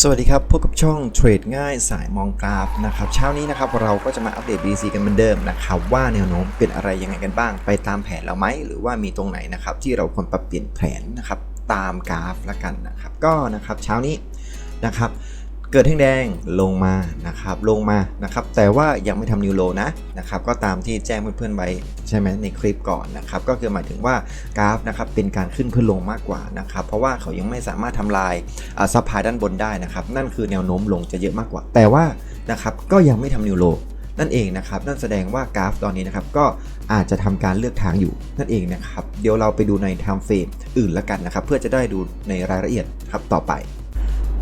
สวัสดีครับพบกับช่องเทรดง่ายสายมองกราฟนะครับเช้านี้นะครับเราก็จะมาอัปเดต BC กันเหมือนเดิมนะครับว่าแนวโน้มเป็นอะไรยังไงกันบ้าง ไปตามแผนเราไหมหรือว่ามีตรงไหนนะครับที่เราควรปรับเปลี่ยนแผนนะครับตามกราฟละกันนะครับก็นะครับเช้านี้นะครับ เกิดแท่งแดงลงมานะครับลงมานะครับแต่ว่ายังไม่ทำนิวโลนะนะครับก็ตามที่แจ้งเพื่อนๆไว้ใช่ไหมในคลิปก่อนนะครับก็คือหมายถึงว่ากราฟนะครับเป็นการขึ้นเพื่อลงมากกว่านะครับเพราะว่าเขายังไม่สามารถทำลายซับพลายด้านบนได้นะครับนั่นคือแนวโน้มลงจะเยอะมากกว่า แต่ว่านะครับก็ยังไม่ทำนิวโลนั่นเองนะครับ นั่นแสดงว่ากราฟตอนนี้นะครับก็อาจจะทำการเลือกทางอยู่นั่นเองนะครับ เดี๋ยวเราไปดูใน time frame อื่นละกันนะครับ เพื่อจะได้ดูในรายละเอียดครับต่อไป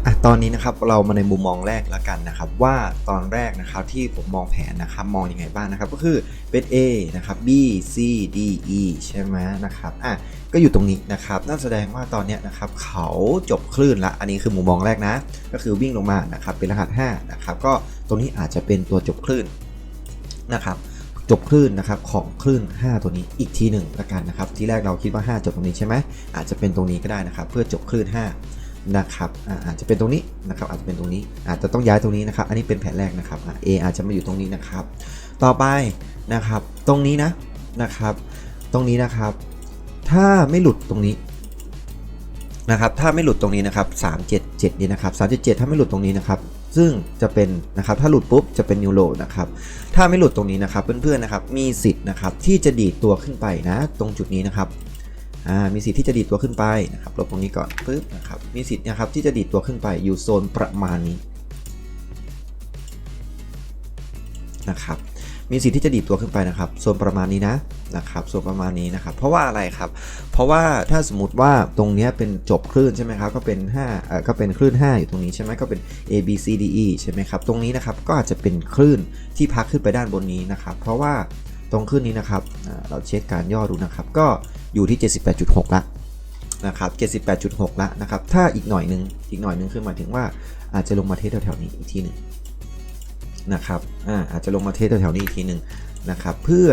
อะตอนนี้นะครับเรามาในมุมมองแรกละกันนะครับว่าตอนแรกนะครับที่ผมมองแผนนะครับมองยังไงบ้างนะครับก็คือเป็น A นะครับ B C D E ใช่ไหมนะครับอะก็อยู่ตรงนี้นะครับนั่นแสดงว่าตอนนี้นะครับเขาจบคลื่นละอันนี้คือมุมมองแรกนะ ก็คือวิ่งลงมานะครับเป็นรหัส5นะครับก็ตรงนี้อาจจะเป็นตัวจบคลื่นนะครับจบคลื่นนะครับของคลื่น 5 ตัวนี้อีกทีหนึ่งละกันนะครับที่แรกเราคิดว่า 5 จบตรงนี้ใช่ไหมอาจจะเป็นตรงนี้ก็ได้นะครับเพื่อจบคลื่น 5 นะครับอาจจะเป็นตรงนี้นะครับอาจจะเป็นตรงนี้ อาจจะต้องย้ายตรงนี้นะครับ อันนี้เป็นแผนแรกนะครับอ่า A อาจจะมาอยู่ตรงนี้นะครับ ต่อไปนะครับ ตรงนี้นะนะครับ ตรงนี้นะครับ ถ้าไม่หลุดตรงนี้นะครับถ้าไม่หลุดตรงนี้นะครับ 377 นี่นะครับ 377 ถ้าไม่หลุดตรงนี้นะครับ ซึ่งจะเป็นนะครับถ้าหลุดปุ๊บจะเป็นนิวโรนะครับถ้าไม่หลุดตรงนี้นะครับเพื่อนๆนะครับมีสิทธิ์นะครับที่จะดีดตัวขึ้นไปนะ ตรงจุดนี้นะครับ อ่ามีสิทธิ์ที่จะดีดตัวขึ้นไปนะครับลบตรงนี้ก่อนปุ๊บนะครับมีสิทธิ์นะครับที่จะดีดตัวขึ้นไปอยู่โซนประมาณนี้นะครับมีสิทธิ์ที่จะดีดตัวขึ้นไปนะครับโซนประมาณนี้นะนะครับโซนประมาณนี้นะครับ เพราะว่าอะไรครับ เพราะว่าถ้าสมมติว่าตรงนี้เป็นจบคลื่นใช่ไหมครับก็เป็น5เอ่อก็เป็นคลื่น 5 อยู่ตรงนี้ใช่ไหมก็เป็น A B C D E ใช่ไหมครับตรงนี้นะครับก็อาจจะเป็นคลื่นที่พักขึ้นไปด้านบนนี้นะครับ เพราะว่าตรงคลื่นนี้นะครับเราเช็คการย่อดูนะครับ ก็ อยู่ที่ 78.6 ละนะครับ 78.6 ละนะครับ ถ้าอีกหน่อยนึง อีกหน่อยนึงคือหมายถึงว่าอาจจะลงมาเทสแถวๆนี้อีกทีหนึ่งนะครับ อ่า อาจจะลงมาเทสแถวๆนี้อีกทีหนึ่งนะครับ เพื่อ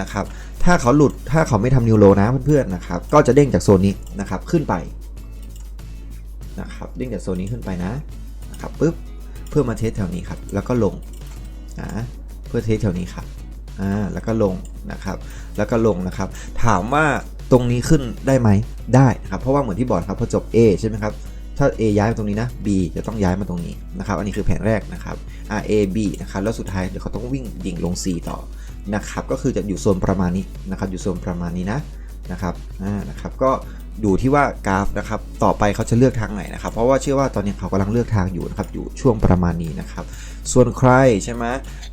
นะครับ ถ้าเขาหลุด ถ้าเขาไม่ทำนิวโรนะเพื่อนๆนะครับ ก็จะเด้งจากโซนนี้นะครับขึ้นไปนะครับเด้งจากโซนนี้ขึ้นไปนะนะครับปุ๊บ เพื่อมาเทสแถวนี้ครับ แล้วก็ลงนะ เพื่อเทสแถวนี้ครับ อ่าแล้วก็ลงนะครับ แล้วก็ลงนะครับ ถามว่าตรงนี้ขึ้นได้ไหมได้นะครับเพราะว่าเหมือนที่บอกครับพอจบ A ใช่ไหมครับถ้า A ย้ายมาตรงนี้นะ B จะต้องย้ายมาตรงนี้นะครับ อันนี้คือแผนแรกนะครับ R A B นะครับ แล้วสุดท้ายเดี๋ยวเขาต้องวิ่งดิ่งลง C ต่อนะครับ ก็คือจะอยู่โซนประมาณนี้นะครับ อยู่โซนประมาณนี้นะนะครับ อ่า นะครับ ก็ อยู่ที่ว่ากราฟนะครับต่อไปเขาจะเลือกทางไหนนะครับ เพราะว่าเชื่อว่าตอนนี้เขากำลังเลือกทางอยู่นะครับอยู่ช่วงประมาณนี้นะครับ ส่วนใครใช่ไหม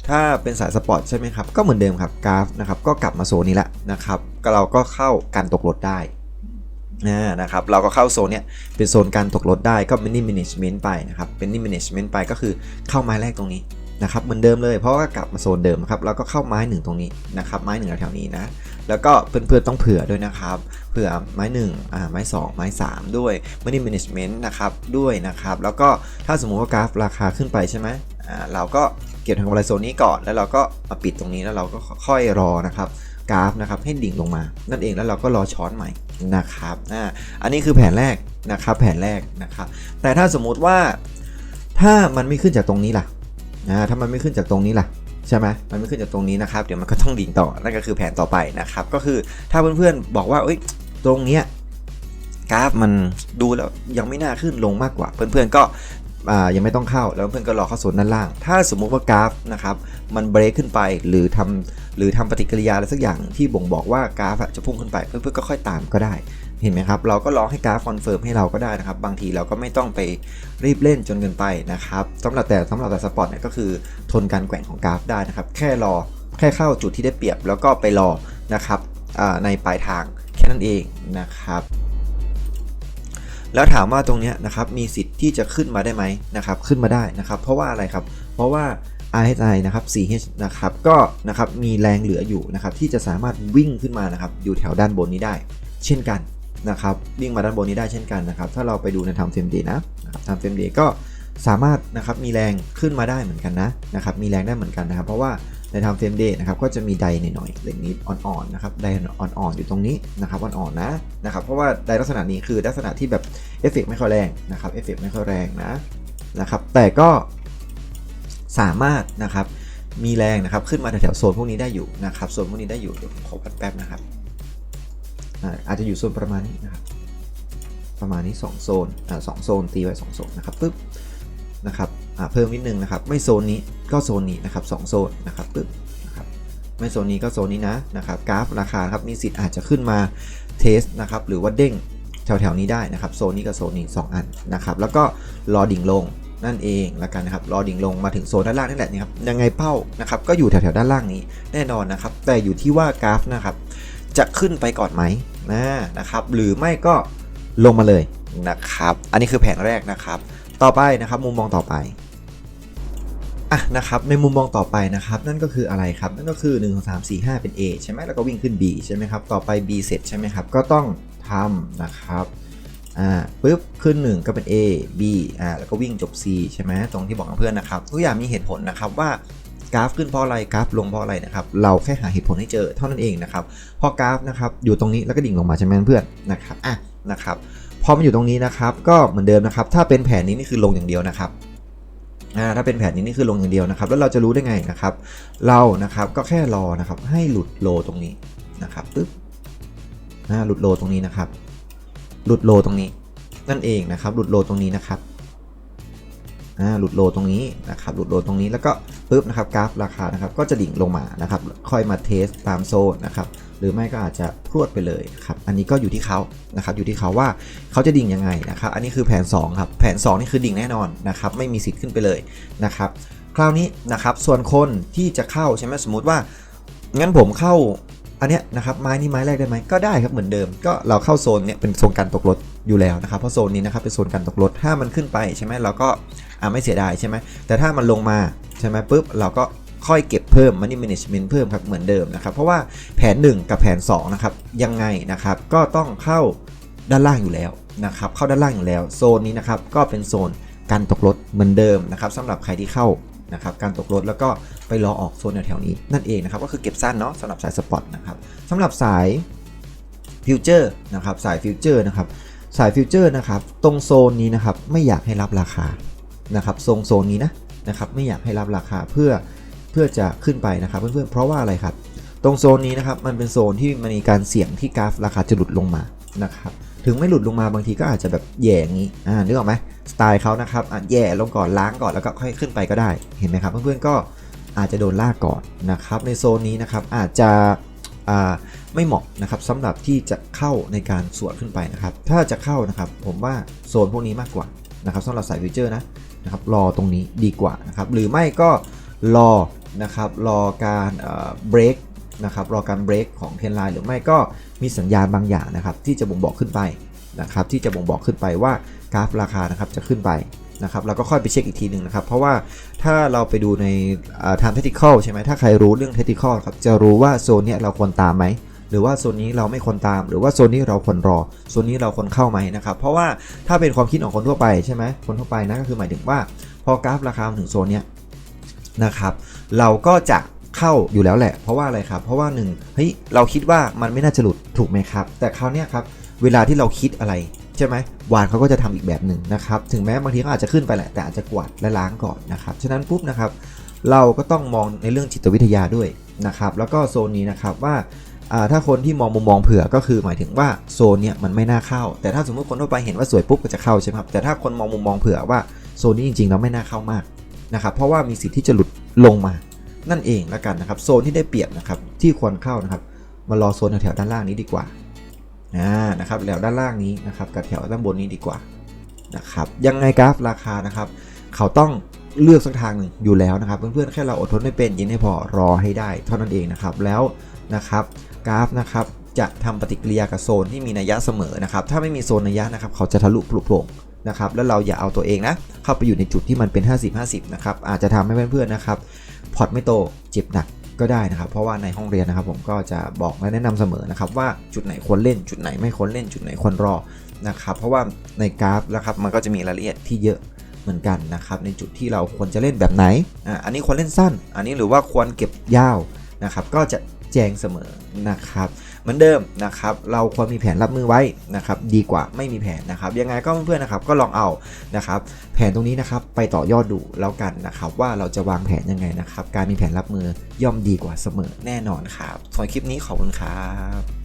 ถ้าเป็นสายสปอร์ตใช่ไหมครับก็เหมือนเดิมครับกราฟนะครับก็กลับมาโซนนี้แหละนะครับก็เราก็เข้าการตกรถได้นะครับเราก็เข้าโซนเนี้ยเป็นโซนการตกรถได้ก็เป็นนี่ management ไปนะครับเป็นนี่ management ไปก็คือเข้าไม้แรกตรงนี้นะครับเหมือนเดิมเลยเพราะว่ากลับมาโซนเดิมครับแล้วก็เข้าไม้หนึ่งตรงนี้นะครับไม้หนึ่งแถวนี้นะ แล้วก็เพื่อนๆต้องเผื่อด้วยนะครับเผื่อไม้1อ่าไม้ 2 ไม้ 3 ด้วย money management นะครับด้วยนะครับ แล้วก็ถ้าสมมุติว่ากราฟราคาขึ้นไปใช่ไหมอ่าเราก็เก็บทางกำไรโซนนี้ก่อนแล้วเราก็มาปิดตรงนี้แล้วเราก็ค่อยรอนะครับกราฟนะครับให้ดิ่งลงมา นั่นเองแล้วเราก็รอช้อนใหม่นะครับอ่าอันนี้คือแผนแรกนะครับแผนแรกนะครับแต่ถ้าสมมุติว่าถ้ามันไม่ขึ้นจากตรงนี้ล่ะอ่าถ้ามันไม่ขึ้นจากตรงนี้ล่ะ ใช่ไหมมันไม่ขึ้นจากตรงนี้นะครับ เดี๋ยวมันก็ต้องดิ่งต่อ นั่นก็คือแผนต่อไปนะครับ ก็คือถ้าเพื่อนๆบอกว่าเอ้ยตรงเนี้ยกราฟมันดูแล้วยังไม่น่าขึ้นลงมากกว่า เพื่อนๆก็ยังไม่ต้องเข้าแล้วเพื่อนก็รอเข้าโซนด้านล่าง ถ้าสมมุติว่ากราฟนะครับมันเบรกขึ้นไปหรือทำ หรือทำปฏิกิริยาอะไรสักอย่างที่บ่งบอกว่ากราฟจะพุ่งขึ้นไปเพื่อนๆก็ค่อยตามก็ได้ เห็นไหมครับ เราก็รอให้กราฟคอนเฟิร์มให้เราก็ได้นะครับ บางทีเราก็ไม่ต้องไปรีบเล่นจนเกินไปนะครับสำหรับแต่สำหรับแต่สปอร์ตเนี่ยก็คือทนการแกว่งของกราฟได้นะครับ แค่รอแค่เข้าจุดที่ได้เปรียบ แล้วก็ไปรอนะครับในปลายทางแค่นั้นเองนะครับแล้วถามว่าตรงนี้นะครับมีสิทธิ์ที่จะขึ้นมาได้ไหมนะครับขึ้นมาได้นะครับ เพราะว่าอะไรครับ เพราะว่า RSI นะครับ 4H นะครับ ก็นะครับมีแรงเหลืออยู่นะครับที่จะสามารถวิ่งขึ้นมานะครับอยู่แถวด้านบนนี้ได้ เช่นกันนะครับวิ่งมาด้านบนนี้ได้เช่นกันนะครับถ้าเราไปดูใน Time Frame Day นะนะครับ Time Frame Day ก็สามารถนะครับมีแรงขึ้นมาได้เหมือนกันนะนะครับมีแรงได้เหมือนกันนะครับ เพราะว่าใน Time Frame Day นะครับก็จะมีไดหน่อยๆเล็กนิดอ่อนๆนะครับไดอ่อนๆอยู่ตรงนี้นะครับอ่อนๆนะนะครับเพราะว่าไดลักษณะนี้คือลักษณะที่แบบเอฟเฟกไม่ค่อยแรงนะครับเอฟเฟกไม่ค่อยแรงนะนะครับแต่ก็ สามารถนะครับมีแรงนะครับขึ้นมาแถวๆโซนพวกนี้ได้อยู่นะครับโซนพวกนี้ได้อยู่เดี๋ยวผมขอวัดแป๊บนะครับอาจจะอยู่โซนประมาณนี้นะครับประมาณนี้ 2 โซนอ่สองโซนตีไว้ 2 โซนนะครับปึ๊บนะครับเพิ่มนิดนึงนะครับ ไม่โซนนี้ก็โซนนี้นะครับสองโซนนะครับปึ๊บนะครับไม่โซนนี้ก็โซนนี้นะนะครับกราฟราคาครับมีสิทธิ์อาจจะขึ้นมาเทสนะครับหรือว่าเด้งแถวๆนี้ได้นะครับโซนนี้กับโซนนี้ 2 อันนะครับแล้วก็รอดิ่งลง นั่นเองละกันนะครับ รอดิ่งลงมาถึงโซนด้านล่างนี่แหละนี่ครับ ยังไงเป้านะครับ ก็อยู่แถวๆด้านล่างนี้แน่นอนนะครับ แต่อยู่ที่ว่ากราฟนะครับ จะขึ้นไปก่อนไหมนะนะครับ หรือไม่ก็ลงมาเลยนะครับ อันนี้คือแผนแรกนะครับ ต่อไปนะครับ มุมมองต่อไปอะนะครับ ในมุมมองต่อไปนะครับ นั่นก็คืออะไรครับ นั่นก็คือ 1 2 3 4 5 เป็น A ใช่ไหมแล้วก็วิ่งขึ้น B ใช่ไหมครับ ต่อไป B เสร็จใช่ไหมครับ ก็ต้องทำนะครับ อ่าปุ๊บขึ้น 1 ก็เป็น A B อ่าแล้วก็วิ่งจบ C ใช่ไหมตรงที่บอกกับเพื่อนนะครับทุกอย่างมีเหตุผลนะครับว่ากราฟขึ้นเพราะอะไรกราฟลงเพราะอะไรนะครับเราแค่หาเหตุผลให้เจอเท่านั้นเองนะครับพอกราฟนะครับอยู่ตรงนี้แล้วก็ดิ่งลงมาใช่ไหมเพื่อนนะครับอะนะครับพอมันอยู่ตรงนี้นะครับก็เหมือนเดิมนะครับถ้าเป็นแผนนี้นี่คือลงอย่างเดียวนะครับอ่าถ้าเป็นแผนนี้นี่คือลงอย่างเดียวนะครับ แล้วเราจะรู้ได้ไงนะครับ เรานะครับก็แค่รอนะครับให้หลุดโลตรงนี้นะครับปึ๊บอ่าหลุดโลตรงนี้นะครับ หลุดโลตรงนี้ นั่นเองนะครับ หลุดโลตรงนี้นะครับอ่าหลุดโลตรงนี้นะครับ หลุดโลตรงนี้แล้วก็ปึ๊บนะครับกราฟราคานะครับ ก็จะดิ่งลงมานะครับ ค่อยมาเทสตามโซนนะครับ หรือไม่ก็อาจจะพรวดไปเลยครับ อันนี้ก็อยู่ที่เขานะครับ อยู่ที่เขาว่าเขาจะดิ่งยังไงนะครับ อันนี้คือแผน2ครับ แผน 2 นี่คือดิ่งแน่นอนนะครับ ไม่มีสิทธิ์ขึ้นไปเลยนะครับ คราวนี้นะครับ ส่วนคนที่จะเข้าใช่ไหมสมมติว่างั้นผมเข้า อันเนี้ยนะครับไม้นี้ไม้แรกได้ไหมก็ได้ครับเหมือนเดิม ก็เราเข้าโซนเนี่ยเป็นโซนการตกรถอยู่แล้วนะครับเพราะโซนนี้นะครับเป็นโซนการตกรถถ้ามันขึ้นไปใช่ไหมเราก็อ่าไม่เสียดายใช่ไหมแต่ถ้ามันลงมาใช่ไหมปุ๊บเราก็ค่อยเก็บเพิ่ม money management เพิ่มครับเหมือนเดิมนะครับเพราะว่าแผน 1 กับแผน2นะครับยังไงนะครับก็ต้องเข้าด้านล่างอยู่แล้วนะครับเข้าด้านล่างอยู่แล้วโซนนี้นะครับก็เป็นโซนการตกรถเหมือนเดิมนะครับสำหรับใครที่เข้า นะครับการตกรถแล้วก็ไปรอออกโซนแถวๆนี้นั่นเองนะครับก็คือเก็บสั้นเนาะสำหรับสายสปอร์ตนะครับสำหรับสายฟิวเจอร์นะครับสายฟิวเจอร์นะครับสายฟิวเจอร์นะครับตรงโซนนี้นะครับไม่อยากให้รับราคานะครับทรงโซนนี้นะนะครับไม่อยากให้รับราคาเพื่อเพื่อจะขึ้นไปนะครับเพื่อนๆเพราะว่าอะไรครับ ตรงโซนนี้นะครับมันเป็นโซนที่มันมีการเสี่ยงที่กราฟราคาจะหลุดลงมานะครับ ถึงไม่หลุดลงมาบางทีก็อาจจะแบบแย่งนี้อ่านึกออกไหมสไตล์เขานะครับอะแย่ลงก่อนล้างก่อนแล้วก็ค่อยขึ้นไปก็ได้เห็นไหมครับ เพื่อนๆก็อาจจะโดนลากก่อนนะครับ ในโซนนี้นะครับอาจจะไม่เหมาะนะครับสำหรับที่จะเข้าในการสวนขึ้นไปนะครับ ถ้าจะเข้านะครับผมว่าโซนพวกนี้มากกว่านะครับสำหรับสายฟิวเจอร์นะนะครับรอตรงนี้ดีกว่านะครับหรือไม่ก็รอนะครับรอการเบรก นะครับรอการเบรกของเทนไลน์หรือไม่ก็มีสัญญาณบางอย่างนะครับที่จะบ่งบอกขึ้นไปนะครับที่จะบ่งบอกขึ้นไปว่ากราฟราคานะครับจะขึ้นไปนะครับแล้วก็ค่อยไปเช็คอีกทีหนึ่งนะครับ เพราะว่าถ้าเราไปดูในทางเทคนิคใช่ไหมถ้าใครรู้เรื่องเทคนิคครับจะรู้ว่าโซนเนี้ยเราควรตามไหมหรือว่าโซนนี้เราไม่ควรตาม หรือว่าโซนนี้เราควรรอโซนนี้เราควรเข้าไหมนะครับเพราะว่าถ้าเป็นความคิดของคนทั่วไปใช่ไหมคนทั่วไปนะก็คือหมายถึงว่า พอกราฟราคามาถึงโซนเนี้ยนะครับ เราก็จะ เข้าอยู่แล้วแหละ เพราะว่าอะไรครับ เพราะว่าหนึ่งเฮ้ยเราคิดว่ามันไม่น่าจะหลุดถูกไหมครับ แต่คราวนี้ครับเวลาที่เราคิดอะไรใช่ไหมวานเขาก็จะทำอีกแบบหนึ่งนะครับ ถึงแม้บางทีเขาอาจจะขึ้นไปแหละแต่อาจจะกวาดและล้างก่อนนะครับฉะนั้นปุ๊บนะครับ เราก็ต้องมองในเรื่องจิตวิทยาด้วยนะครับ แล้วก็โซนนี้นะครับว่าอ่าถ้าคนที่มองมุมมองเผื่อก็คือหมายถึงว่าโซนเนี้ยมันไม่น่าเข้า แต่ถ้าสมมติคนทั่วไปเห็นว่าสวยปุ๊บก็จะเข้าใช่ไหมครับแต่ถ้าคนมองมุมมองเผื่อว่าโซนนี้จริงๆแล้วไม่น่าเข้ามากนะครับเพราะว่ามีสิทธิ์ที่จะหลุดลงมา นั่นเองละกันนะครับ โซนที่ได้เปรียบนะครับที่ควรเข้านะครับ มารอโซนแถวด้านล่างนี้ดีกว่านะครับแล้วด้านล่างนี้นะครับกับแถวด้านบนนี้ดีกว่านะครับยังไงกราฟราคานะครับ เขาต้องเลือกสักทางหนึ่งอยู่แล้วนะครับ เพื่อนๆแค่เราอดทนไม่เป็นยินให้พอรอให้ได้เท่านั้นเองนะครับแล้วนะครับกราฟนะครับจะทำปฏิกิริยากับโซนที่มีนัยยะเสมอนะครับ ถ้าไม่มีโซนนัยยะนะครับ เขาจะทะลุปลุกโปร่งนะครับ แล้วเราอย่าเอาตัวเองนะ เข้าไปอยู่ในจุดที่มันเป็น 50-50 นะครับ อาจจะทำให้เพื่อนๆนะครับ พอร์ตไม่โตเจ็บหนักก็ได้นะครับ เพราะว่าในห้องเรียนนะครับ ผมก็จะบอกและแนะนำเสมอนะครับ ว่าจุดไหนควรเล่นจุดไหนไม่ควรเล่นจุดไหนควรรอนะครับเพราะว่าในกราฟนะครับมันก็จะมีรายละเอียดที่เยอะเหมือนกันนะครับในจุดที่เราควรจะเล่นแบบไหนอ่าอันนี้ควรเล่นสั้น อันนี้หรือว่าควรเก็บยาว นะครับ ก็จะแจ้งเสมอนะครับ เหมือนเดิมนะครับ เราควรมีแผนรับมือไว้นะครับ ดีกว่าไม่มีแผนนะครับ ยังไงก็เพื่อนๆนะครับ ก็ลองเอานะครับ แผนตรงนี้นะครับ ไปต่อยอดดูแล้วกันนะครับ ว่าเราจะวางแผนยังไงนะครับ การมีแผนรับมือย่อมดีกว่าเสมอแน่นอนครับส่วนคลิปนี้ขอบคุณครับ